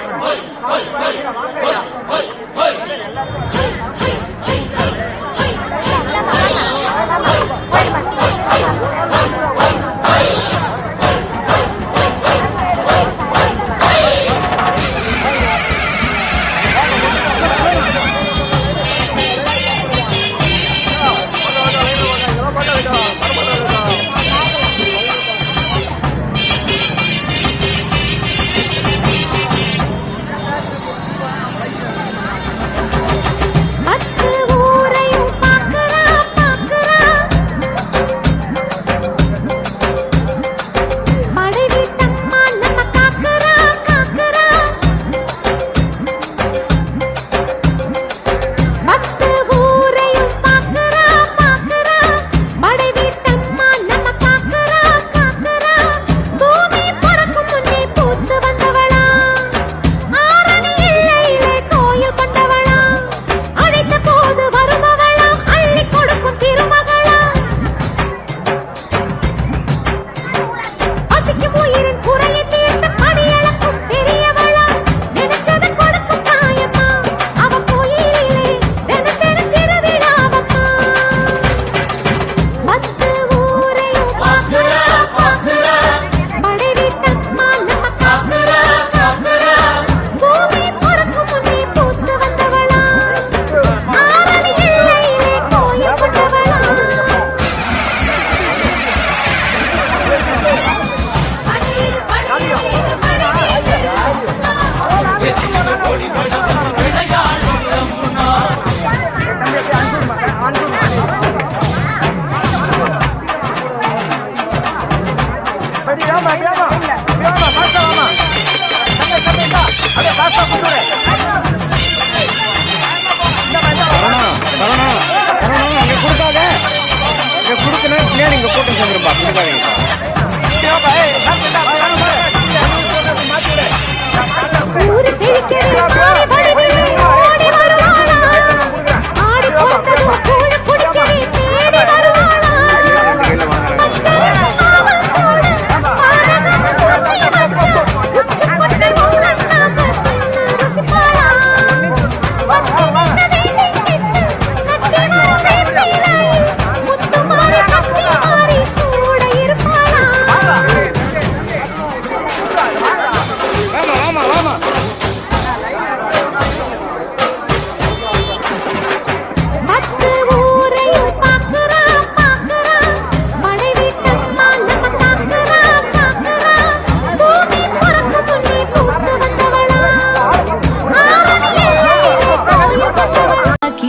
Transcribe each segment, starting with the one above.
Hey, hey, hey.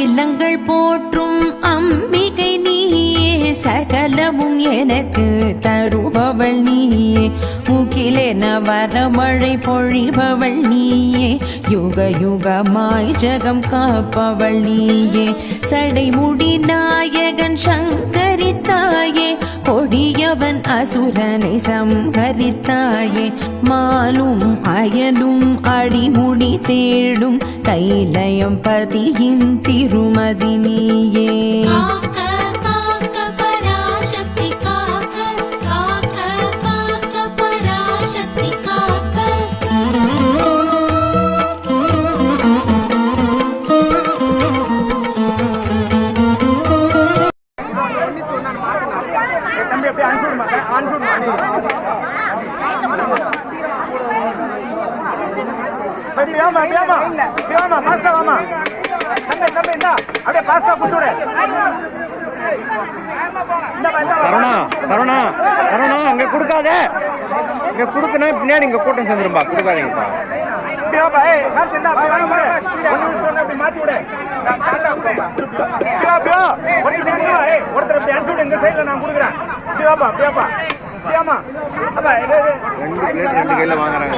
அகிலங்கள் போற்றும் அம்பிகை நீயே சகலமும் எனக்கு தருபவள் நீயே. முகிலென வரமழை பொழிபவள் நீயே யுக யுகமாய் ஜகம் காப்பவள் நீயே. சடைமுடி நாயகன் சங்கரி தாயே கொடியவன் அசுரனை சம்ஹரித்தாயே. மாலும் அயலும் அடிமுடி தேடும் கைலயம் பதியின் திருமதி நீயே. கொடுக்கணும் அங்க கொடுக்காத இங்க கொடுக்கணும் பின்னாடி இங்க கூட்டம் சேர்ந்துரும்பா கொடுக்காதீங்கப்பா ஒருத்தர் இந்த சைட்ல நான் கொடுக்குறேன் ரெண்டு கையில வாங்குறாங்க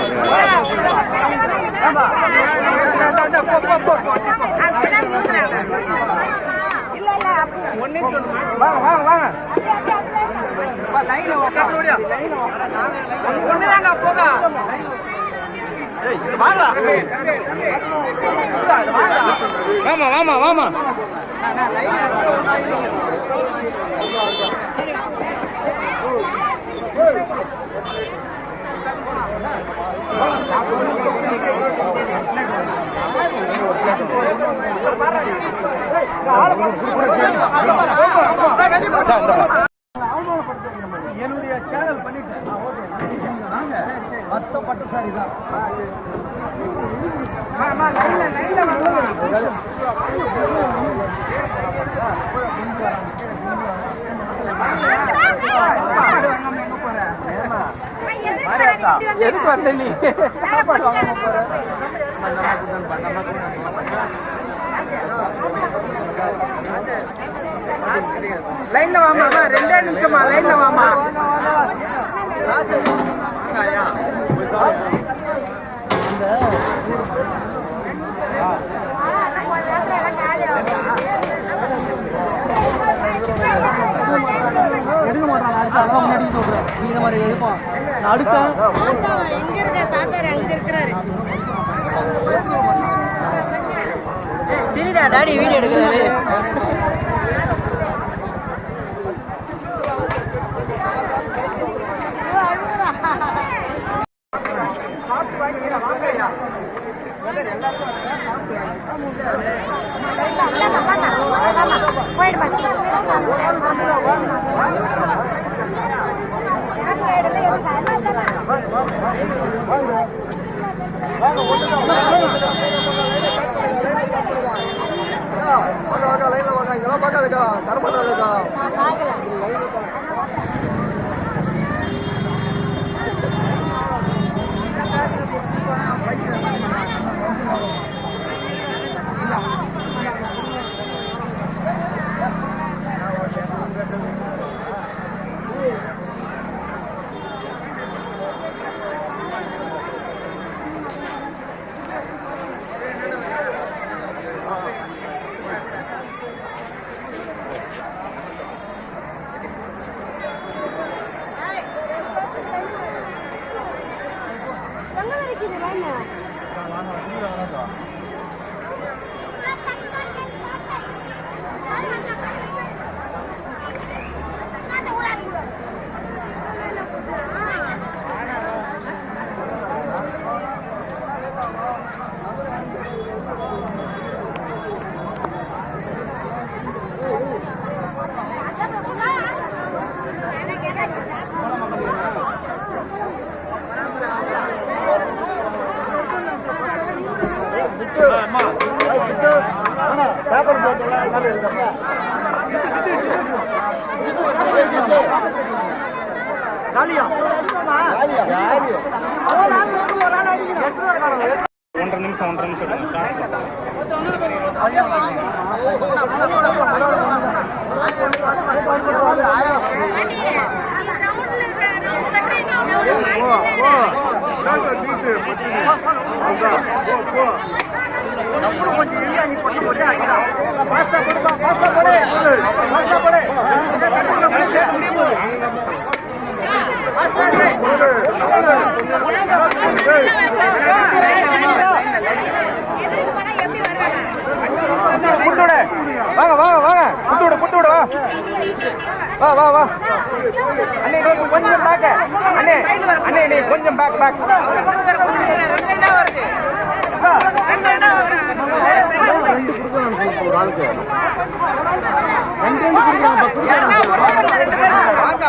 வாமா வாமா வாமா. ஆளு எதுக்கு வந்த நீ சாப்பாடு வாங்க போற லைன்ல வாமா ரெண்டே நிமிஷமா லைன்ல வாமா. எடுக்க அடிச்சா அதான் முன்னாடி சொல்றேன் நீ இந்த மாதிரி எடுப்பான் நான் அடிச்சேன் தாத்தா எங்க இருக்க? தாத்தா அங்க இருக்கிறாரு. சரிடா டாடி வீடியோ எடுக்கிறாரு. இதெல்லாம் பார்க்காதக்கா தரமாட்டாதக்கா Kita banyak. ஒன்றரை நிமிஷம் ஒன்றரை நிமிஷம் கொஞ்சம் இல்ல நீ கொண்டு போட்டு அடிக்கலாம் பாஸ்டா கொடுப்பா பாஸ்டா போடு பாஸ்டா போடு புட்டு வாங்க வாங்க வாங்க. வா வா வா வா அண்ணே கொஞ்சம் பேக் அண்ணே அண்ணே கொஞ்சம் பேக் பேக் வாங்க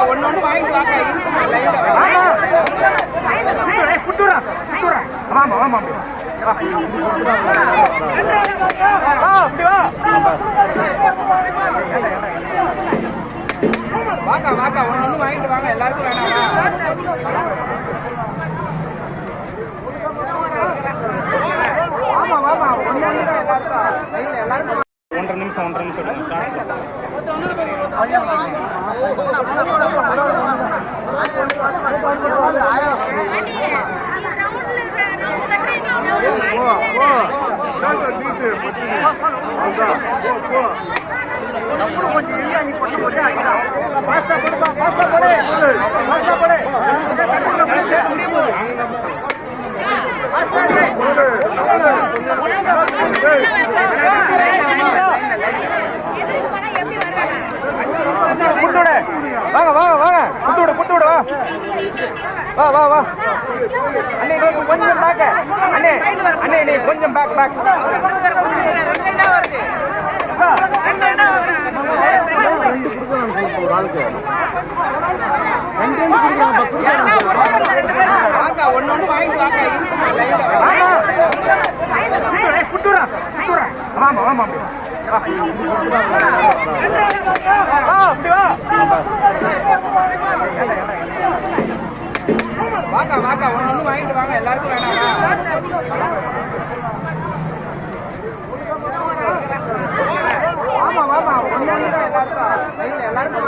ஒன்னு ஒண்ணு வாங்கிட்டு வாங்க புட்டுறா புட்டுறா ஆமா ஆமா வா அப்படி வா வாங்க வாங்க ஒன்னு ஒண்ணு வாங்கிட்டு வாங்க எல்லாருக்கும் வேணாமா ஆமா ஆமா தான் எல்லாருக்கும் ஒன்றரை நிமிஷம் ஒன்றரை நிமிஷம் பாஸ்டா படு பாஸ்டா படு பாஸ்டா படு வாங்க வாங்க வாங்க புட்டு விடு புட்டு விடு வா வா வா வா அண்ணே நீ கொஞ்சம் பேக் அண்ணே அண்ணே நீ கொஞ்சம் பேக் பேக் வாங்க வாக்கா ஒன்னு ஒண்ணு வாங்கிட்டு வாங்க. எல்லாருக்கும் வேணாமா ஆமா ஆமா ஒன்னு 来吧，来来。